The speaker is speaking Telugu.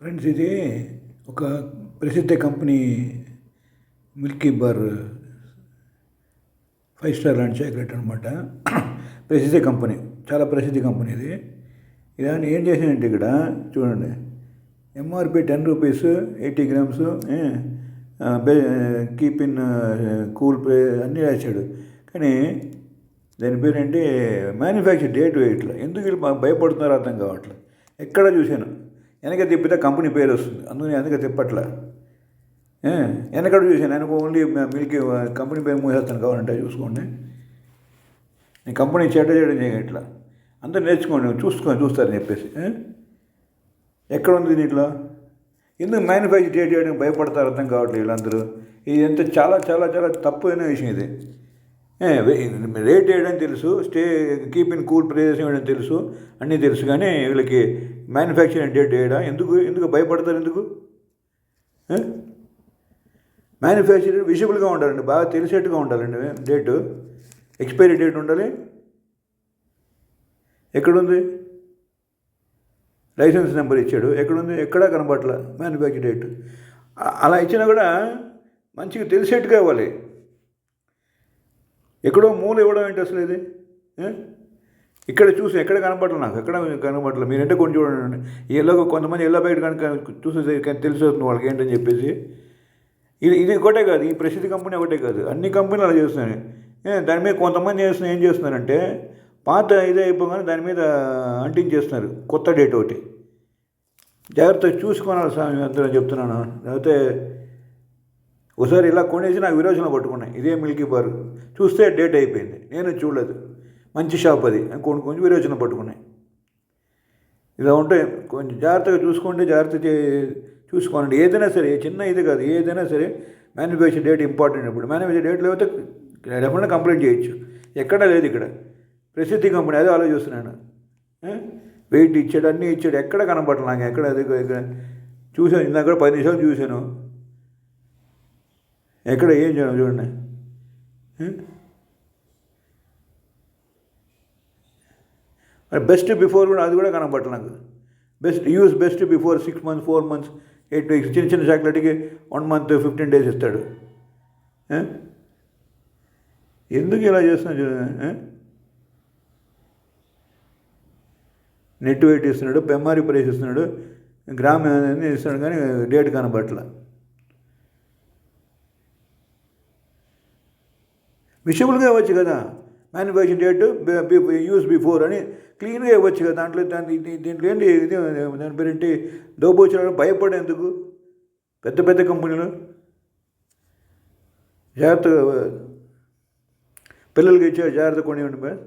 ఫ్రెండ్స్ ఇది ఒక ప్రసిద్ధ company Milky Bar Five Star లాంటి చాక్లెట్ అనమాట ప్రసిద్ధ కంపెనీ చాలా ప్రసిద్ధ కంపెనీ ఇది. ఇదాన్ని ఏం చేశానంటే ఇక్కడ చూడండి MRP ten rupees eighty grams keep in cool place అన్నీ రాశాడు. కానీ దాని పేరేంటి మ్యానుఫ్యాక్చర్ డేట్ వేయట్లే. ఎందుకు వీళ్ళు భయపడుతున్నారో అర్థం కావట్లేదు ఎక్కడ చూశాను? వెనక తిప్పితే కంపెనీ పేరు వస్తుంది. అందుకని వెనక తిప్పట్లే. ఏ, వెనకడ చూశాను? వెనక ఓన్లీ మిల్క్ కంపెనీ పేరు మూసేస్తాను కావాలంటే చూసుకోండి. నేను కంపెనీ చెడ్డ చేయడం చేయట్లా అందరూ నేర్చుకోండి చూసుకొని చూస్తారని చెప్పేసి. ఎక్కడ ఉంది దీంట్లో ఎందుకు మ్యానుఫ్యాక్చర్ డేట్ చేయడానికి భయపడతారు అర్థం కావట్లేదు వీళ్ళందరూ? ఇది ఎంత చాలా చాలా చాలా తప్పు అయిన విషయం ఇది. రేట్ వేయడం తెలుసు stay keep in cool prices వేయడం తెలుసు అన్నీ తెలుసు కానీ వీళ్ళకి మ్యానుఫ్యాక్చరింగ్ డేట్ వేయడం ఎందుకు? ఎందుకు భయపడతారు ఎందుకు? మ్యానుఫ్యాక్చర్ విజిబుల్గా ఉండాలండి బాగా తెలిసేట్టుగా ఉండాలండి. డేటు ఎక్స్పైరీ డేట్ ఉండాలి. ఎక్కడుంది? లైసెన్స్ నెంబర్ ఇచ్చాడు. ఎక్కడుంది? ఎక్కడా కనబట్ల మ్యానుఫ్యాక్చర్ డేట్ అలా ఇచ్చినా కూడా మంచిగా తెలిసేట్టుగా ఇవ్వాలి. ఎక్కడో మూల ఇవ్వడం ఏంటి అసలు ఇది? ఇక్కడ చూసి ఎక్కడ కనపడలేదు నాకు? ఎక్కడ కనపడలేదు మీరంటే కొన్ని చూడండి ఎల్లో కొంతమంది ఎల్లో బయట కనుక చూసి తెలిసిపోతుంది వాళ్ళకి ఏంటని చెప్పేసి. ఇది ఇది ఒకటే కాదు ఈ ప్రసిద్ధ కంపెనీ ఒకటే కాదు. అన్ని కంపెనీలు అలా చేస్తున్నాయి. దాని మీద కొంతమంది చేస్తున్న ఏం చేస్తున్నారంటే పాత ఇదే అయిపోగానే దాని మీద అంటించేస్తున్నారు కొత్త డేట్ ఒకటి. జాగ్రత్తగా చూసుకోవాలి స్వామి అందరూ చెప్తున్నాను. లేకపోతే ఒకసారి ఇలా కొనేసి నాకు విరోచన పట్టుకున్నాయి. ఇదే మిల్కీ బార్. చూస్తే డేట్ అయిపోయింది. నేను చూడలేదు. మంచి షాప్ అది. కొన్ని కొంచెం విరోచన పట్టుకున్నాయి. ఇలా ఉంటే కొంచెం జాగ్రత్తగా చూసుకోండి జాగ్రత్త చూసుకోనండి. చూసుకోండి ఏదైనా సరే చిన్న ఇది కాదు ఏదైనా సరే మ్యానుఫ్యాక్చర్ డేట్ ఇంపార్టెంట్ ఇప్పుడు మ్యానుఫ్యాక్చర్ డేట్ లేకపోతే డెఫినెట్గా కంప్లైంట్ చేయొచ్చు. ఎక్కడా లేదు ఇక్కడ. ప్రసిద్ధి కంపెనీ అదే ఆలోచిస్తున్నాను. వెయిట్ ఇచ్చాడు అన్నీ ఇచ్చాడు ఎక్కడ కనపడలే నాకు? ఎక్కడ అది ఇక్కడ చూశాను ఇందాక కూడా పది నిమిషాలు చూశాను. ఎక్కడ ఏం చేయడం చూడండి ఏ? మరి బెస్ట్ బిఫోర్ కూడా అది కూడా కనపడలేదు నాకు. Best use best before six months four months eight weeks చిన్న చిన్న చాక్లెట్కి వన్ మంత్ ఫిఫ్టీన్ డేస్ ఇస్తాడు. ఎందుకు ఇలా చేస్తున్నా చూడండి నెట్ వెయిట్ ఇస్తున్నాడు పెమ్మారి ప్రైస్ ఇస్తున్నాడు గ్రామ్ ఇస్తున్నాడు కానీ డేట్ కనబట్ల విషయబుల్గా ఇవ్వచ్చు కదా. మ్యానుఫ్యాక్చర్ డేట్ యూస్ బిఫోర్ అని క్లీన్గా ఇవ్వచ్చు కదా దాంట్లో దాని దీంట్లో ఏంటి ఇది దాని పేరేంటి దోబోచడం భయపడేందుకు? పెద్ద పెద్ద కంపెనీలు. జాగ్రత్తగా పిల్లలకి ఇచ్చే జాగ్రత్త కొనివ్వండి మేడం